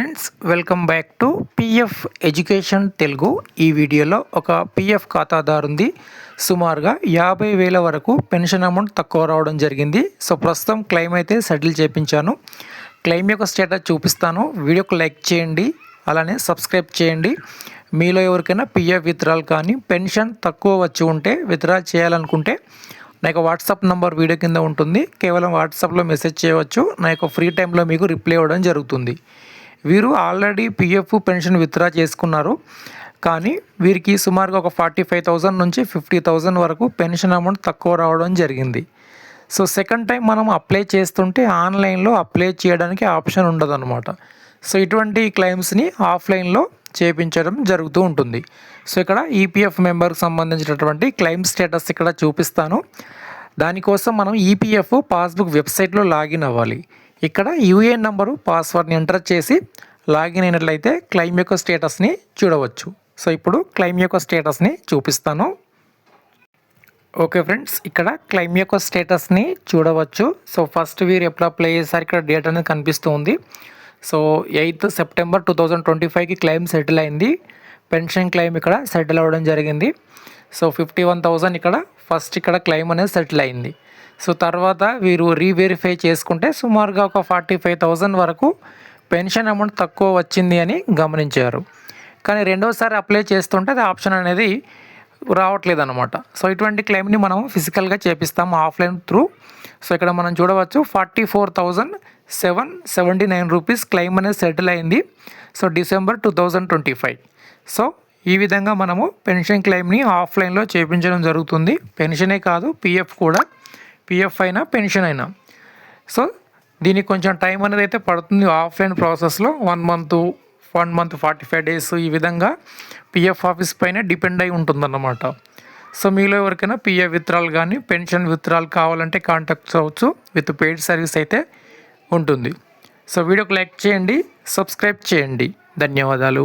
Friends welcome back to PF education Telugu ఈ వీడియోలో ఒక పిఎఫ్ ఖాతాదారుంది. సుమారుగా యాభై వేల వరకు పెన్షన్ అమౌంట్ తక్కువ రావడం జరిగింది. సో ప్రస్తుతం క్లెయిమ్ అయితే సెటిల్ చేయించాను క్లెయిమ్ యొక్క స్టేటస్ చూపిస్తాను. వీడియోకి లైక్ చేయండి. అలానే సబ్స్క్రైబ్ చేయండి. మీలో ఎవరికైనా పిఎఫ్ విత్డ్రాల్ కానీ పెన్షన్ తక్కువ వచ్చి ఉంటే విత్డ్రా చేయాలనుకుంటే నా యొక్క వాట్సాప్ నంబర్ వీడియో కింద ఉంటుంది. కేవలం వాట్సాప్లో మెసేజ్ చేయవచ్చు. నా యొక్క ఫ్రీ టైంలో మీకు రిప్లై ఇవ్వడం జరుగుతుంది. వీరు ఆల్రెడీ పిఎఫ్ పెన్షన్ విత్డ్రా చేసుకున్నారు. కానీ వీరికి సుమారుగా ఒక ఫార్టీ ఫైవ్ థౌజండ్ నుంచి ఫిఫ్టీ థౌజండ్ వరకు పెన్షన్ అమౌంట్ తక్కువ రావడం జరిగింది. సో సెకండ్ టైం మనం అప్లై చేస్తుంటే ఆన్లైన్లో అప్లై చేయడానికి ఆప్షన్ ఉండదు అనమాట సో ఇటువంటి క్లెయిమ్స్ని ఆఫ్లైన్లో చేపించడం జరుగుతూ ఉంటుంది. సో ఇక్కడ ఈపీఎఫ్ మెంబర్కి సంబంధించినటువంటి క్లెయిమ్ స్టేటస్ ఇక్కడ చూపిస్తాను. దానికోసం మనం ఈపీఎఫ్ పాస్బుక్ వెబ్సైట్లో లాగిన్ అవ్వాలి. ఇక్కడ యూఏఎన్ నంబరు పాస్వర్డ్ని ఎంటర్ చేసి లాగిన్ అయినట్లయితే క్లెయిమ్ యొక్క స్టేటస్ని చూడవచ్చు. సో ఇప్పుడు క్లెయిమ్ యొక్క స్టేటస్ని చూపిస్తాను. ఓకే ఫ్రెండ్స్ ఇక్కడ క్లెయిమ్ యొక్క స్టేటస్ని చూడవచ్చు. సో ఫస్ట్ వీరు ఎప్పుడు అప్లై చేశారు? ఇక్కడ డేట్ అనేది కనిపిస్తుంది. So eighth September two thousand twenty ఫైవ్కి క్లెయిమ్ సెటిల్ అయింది. పెన్షన్ క్లెయిమ్ ఇక్కడ సెటిల్ అవ్వడం జరిగింది. సో ఫిఫ్టీ వన్ థౌజండ్ ఇక్కడ ఫస్ట్ ఇక్కడ క్లెయిమ్ అనేది సెటిల్ అయింది. సో తర్వాత వీరు రీవెరిఫై చేసుకుంటే సుమారుగా ఒక ఫార్టీ ఫైవ్ థౌజండ్ వరకు పెన్షన్ అమౌంట్ తక్కువ వచ్చింది అని గమనించారు. కానీ రెండోసారి అప్లై చేస్తుంటే అది ఆప్షన్ అనేది రావట్లేదు అనమాట సో ఇటువంటి క్లెయిమ్ని మనం ఫిజికల్గా చేపిస్తాము ఆఫ్లైన్ త్రూ. సో ఇక్కడ మనం చూడవచ్చు forty four thousand seven seventy nine rupees claim అనేది సెటిల్ అయింది. So December two thousand twenty five. So ఈ విధంగా మనము పెన్షన్ క్లెయిమ్ని ఆఫ్లైన్లో చేయించడం జరుగుతుంది. పెన్షనే కాదు పిఎఫ్ కూడా. పిఎఫ్ అయినా పెన్షన్ అయినా. సో దీనికి కొంచెం టైం అనేది అయితే పడుతుంది ఆఫ్లైన్ ప్రాసెస్లో. One month one month forty five days ఈ విధంగా పిఎఫ్ ఆఫీస్ పైన డిపెండ్ అయి ఉంటుందన్నమాట. సో మీలో ఎవరికైనా పిఎఫ్ విత్రాలు కానీ పెన్షన్ విత్రాలు కావాలంటే కాంటాక్ట్ అవ్వచ్చు విత్ పెయిడ్ సర్వీస్ అయితే ఉంటుంది. సో వీడియోకి లైక్ చేయండి సబ్స్క్రైబ్ చేయండి. ధన్యవాదాలు.